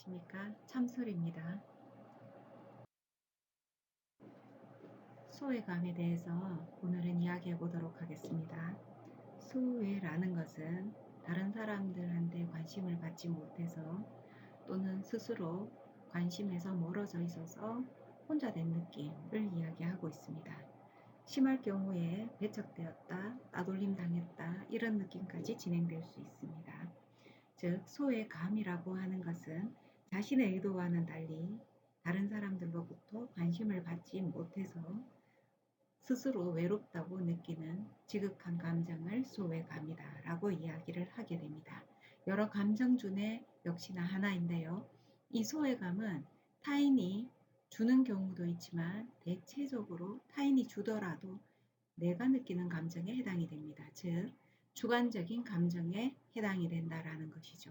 안녕하십니까 참솔입니다. 소외감에 대해서 오늘은 이야기해 보도록 하겠습니다. 소외라는 것은 다른 사람들한테 관심을 받지 못해서 또는 스스로 관심에서 멀어져 있어서 혼자 된 느낌을 이야기하고 있습니다. 심할 경우에 배척되었다, 따돌림 당했다 이런 느낌까지 진행될 수 있습니다. 즉 소외감이라고 하는 것은 자신의 의도와는 달리 다른 사람들로부터 관심을 받지 못해서 스스로 외롭다고 느끼는 지극한 감정을 소외감이다 라고 이야기를 하게 됩니다. 여러 감정 중에 역시나 하나인데요. 이 소외감은 타인이 주는 경우도 있지만 대체적으로 타인이 주더라도 내가 느끼는 감정에 해당이 됩니다. 즉 주관적인 감정에 해당이 된다라는 것이죠.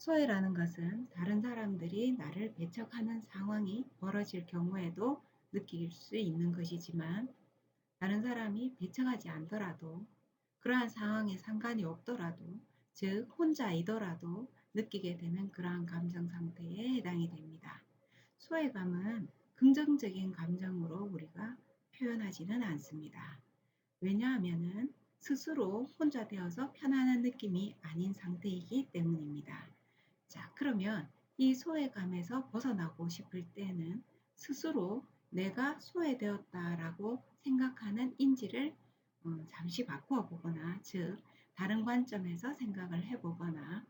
소외라는 것은 다른 사람들이 나를 배척하는 상황이 벌어질 경우에도 느낄 수 있는 것이지만 다른 사람이 배척하지 않더라도 그러한 상황에 상관이 없더라도 즉 혼자이더라도 느끼게 되는 그러한 감정 상태에 해당이 됩니다. 소외감은 긍정적인 감정으로 우리가 표현하지는 않습니다. 왜냐하면 스스로 혼자 되어서 편안한 느낌이 아닌 상태이기 때문입니다. 자, 그러면 이 소외감에서 벗어나고 싶을 때는 스스로 내가 소외되었다라고 생각하는 인지를 어, 잠시 바꾸어 보거나, 즉, 다른 관점에서 생각을 해보거나,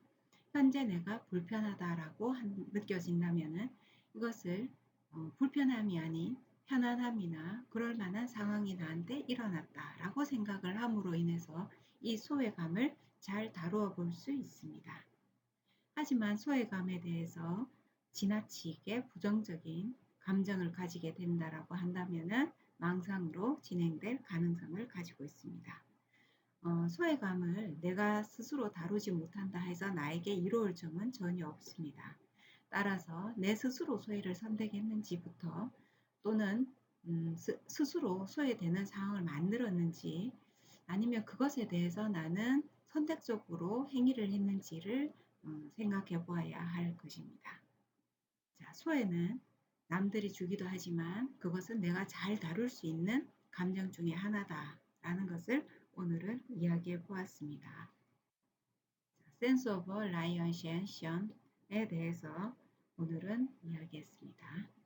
현재 내가 불편하다라고 느껴진다면 이것을 어, 불편함이 아닌 편안함이나 그럴 만한 상황이 나한테 일어났다라고 생각을 함으로 인해서 이 소외감을 잘 다루어 볼 수 있습니다. 하지만 소외감에 대해서 지나치게 부정적인 감정을 가지게 된다라고 한다면 망상으로 진행될 가능성을 가지고 있습니다. 어, 소외감을 내가 스스로 다루지 못한다 해서 나에게 이로울 점은 전혀 없습니다. 따라서 내 스스로 소외를 선택했는지부터 또는 음, 스, 스로 소외되는 상황을 만들었는지 아니면 그것에 대해서 나는 선택적으로 행위를 했는지를 음, 생각해 보아야 할 것입니다. 자, 소외는 남들이 주기도 하지만 그것은 내가 잘 다룰 수 있는 감정 중의 하나다라는 것을 오늘은 이야기해 보았습니다. Sense of Alienation에 대해서 오늘은 이야기했습니다.